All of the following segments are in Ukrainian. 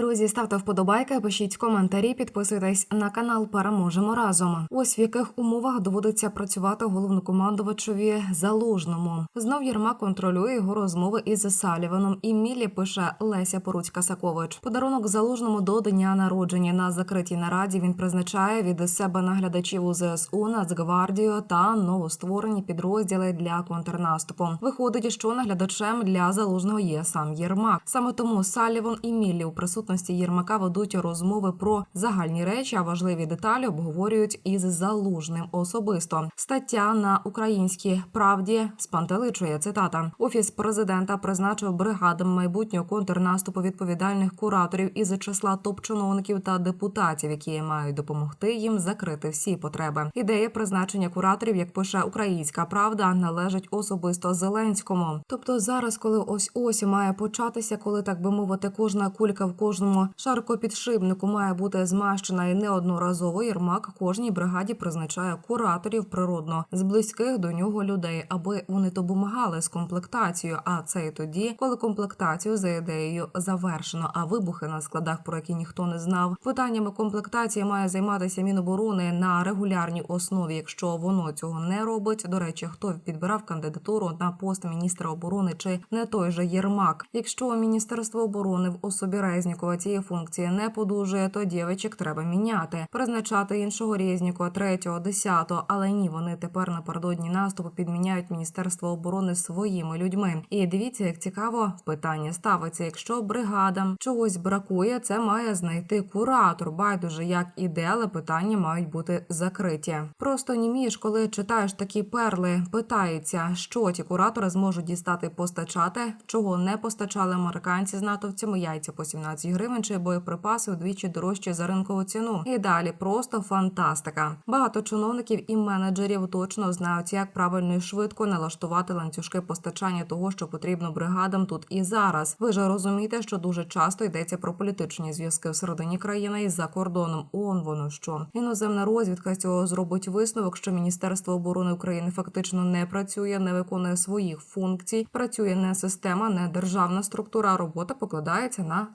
Друзі, ставте вподобайки, пишіть коментарі, підписуйтесь на канал. Переможемо разом. Ось в яких умовах доводиться працювати головнокомандувачові залужному. Знов Єрмак контролює його розмови із Саліваном. І Мілі пише Леся Поруцька Сакович. Подарунок залужному до дня народження на закритій нараді він призначає від себе наглядачів у ЗСУ, Нацгвардію та новостворені підрозділи для контрнаступу. Виходить, що наглядачем для залужного є сам Єрмак. Саме тому Саліван і Міллі у присутності Єрмака ведуть розмови про загальні речі, а важливі деталі обговорюють із залужним особисто. Стаття на українській правді спантеличує цитата. Офіс президента призначив бригадам майбутнього контрнаступу відповідальних кураторів із числа топ-чиновників та депутатів, які мають допомогти їм закрити всі потреби. Ідея призначення кураторів, як пише Українська Правда, належить особисто Зеленському. Тобто зараз, коли ось ось має початися, коли так би мовити, кожна кулька в кожному шаркопідшипнику має бути змащена і неодноразово. Єрмак кожній бригаді призначає кураторів природно з близьких до нього людей, аби вони допомагали з комплектацією. А це і тоді, коли комплектацію за ідеєю завершено. А вибухи на складах, про які ніхто не знав, питаннями комплектації має займатися Міноборони на регулярній основі. Якщо воно цього не робить, до речі, хто підбирав кандидатуру на пост міністра оборони чи не той же Єрмак. Якщо міністерство оборони в особі Резнікова цієї функції не подужує, то дівчик треба міняти, призначати іншого Резнікова, третього, десятого. Але ні, вони тепер напередодні наступу підміняють міністерство оборони своїми людьми. І дивіться, як цікаво питання ставиться. Якщо бригадам чогось бракує, це має знайти куратор. Байдуже як іде, але питання мають бути закриті. Просто німієш, коли читаєш такі перли, питається, що ті куратори зможуть дістати постачати, чого не постачали американці з натовцями яйця по 17 гривень чи боєприпаси вдвічі дорожчі за ринкову ціну. І далі просто фантастика. Багато чиновників і менеджерів точно знають, як правильно і швидко налаштувати ланцюжки постачання того, що потрібно бригадам тут і зараз. Ви ж розумієте, що дуже часто йдеться про політичні зв'язки всередині країни і за кордоном. Он воно що іноземна розвідка з цього зробить висновок, що Міністерство оборони України фактично не працює, не виконує своїх функцій. Працює не система, не державна структура. а Робота покладається на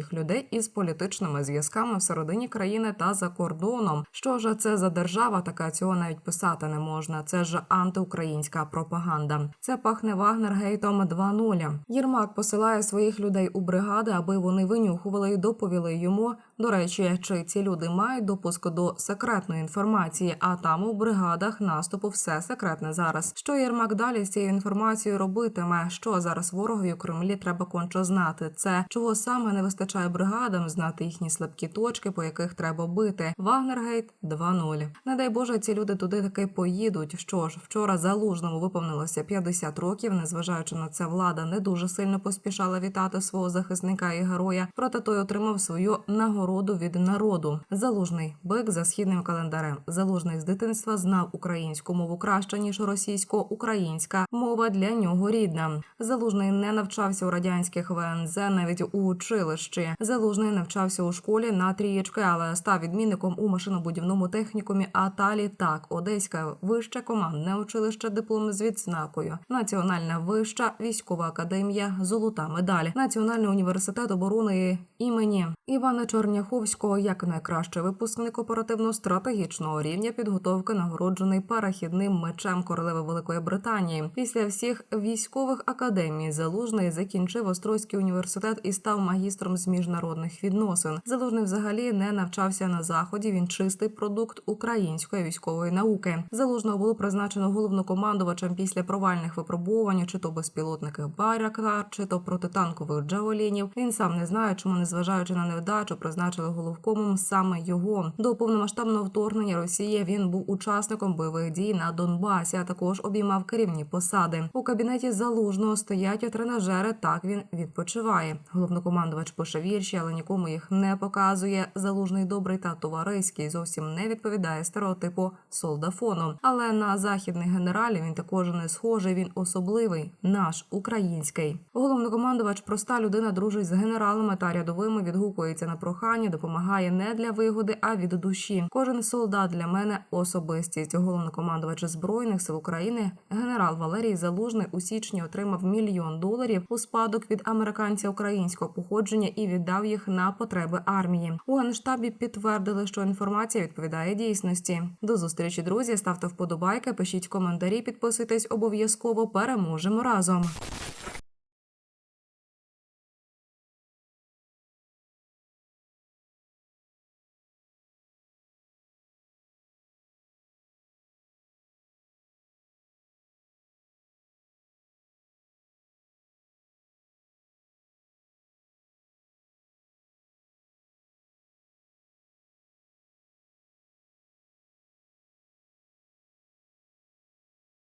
своїх людей із політичними зв'язками всередині країни та за кордоном. Що ж це за держава? Така цього навіть писати не можна. Це ж антиукраїнська пропаганда. Це пахне Вагнергейтом 2.0. Єрмак посилає своїх людей у бригади, аби вони винюхували і доповіли йому. До речі, чи ці люди мають допуск до секретної інформації, а там у бригадах наступу все секретне зараз. Що Єрмак далі з цією інформацією робитиме? Що зараз ворогові Кремлі треба конче знати? Це чого саме не вистачає бригадам знати їхні слабкі точки, по яких треба бити. Вагнергейт 2.0. Не дай Боже, ці люди туди таки поїдуть. Що ж, вчора залужному виповнилося 50 років. Незважаючи на це, влада не дуже сильно поспішала вітати свого захисника і героя. Проте той отримав свою нагороду від народу. Залужний бик за східним календарем. Залужний з дитинства знав українську мову краще ніж російську. Українська мова для нього рідна. Залужний не навчався у радянських ВНЗ, навіть у училищі. Залужний навчався у школі на трієчки, але став відмінником у машинобудівному технікумі. А талі так, Одеське вище командне училище, диплом з відзнакою, Національна вища військова академія, золота медаль, Національний університет оборони імені Івана Чорняховського як найкращий випускник оперативно-стратегічного рівня підготовки, нагороджений перехідним мечем королеви Великої Британії. Після всіх військових академій залужний закінчив Острозький університет і став магістром з міжнародних відносин. Залужний взагалі не навчався на заході. Він чистий продукт української військової науки. Залужного було призначено головнокомандувачем після провальних випробувань, чи то безпілотників Байрактар, чи то протитанкових джавелінів. Він сам не знає, чому, незважаючи на невдачу, призначили головкомом саме його. До повномасштабного вторгнення Росії він був учасником бойових дій на Донбасі, а також обіймав керівні посади. У кабінеті залужного стоять тренажери. Так він відпочиває. Головнокомандувач пише вірші, але нікому їх не показує. Залужний добрий та товариський зовсім не відповідає стереотипу солдафону. Але на західних генералів він також не схожий. Він особливий, наш український. Головнокомандувач проста людина дружить з генералами та рядовими. Відгукується на прохання допомагає не для вигоди, а від душі. Кожен солдат для мене особистість. Головнокомандувач збройних сил України генерал Валерій Залужний у січні отримав мільйон доларів у спадок від американця українського походження і віддав їх на потреби армії. У генштабі підтвердили, що інформація відповідає дійсності. До зустрічі, друзі. Ставте вподобайки, пишіть коментарі, підписуйтесь обов'язково. Переможемо разом.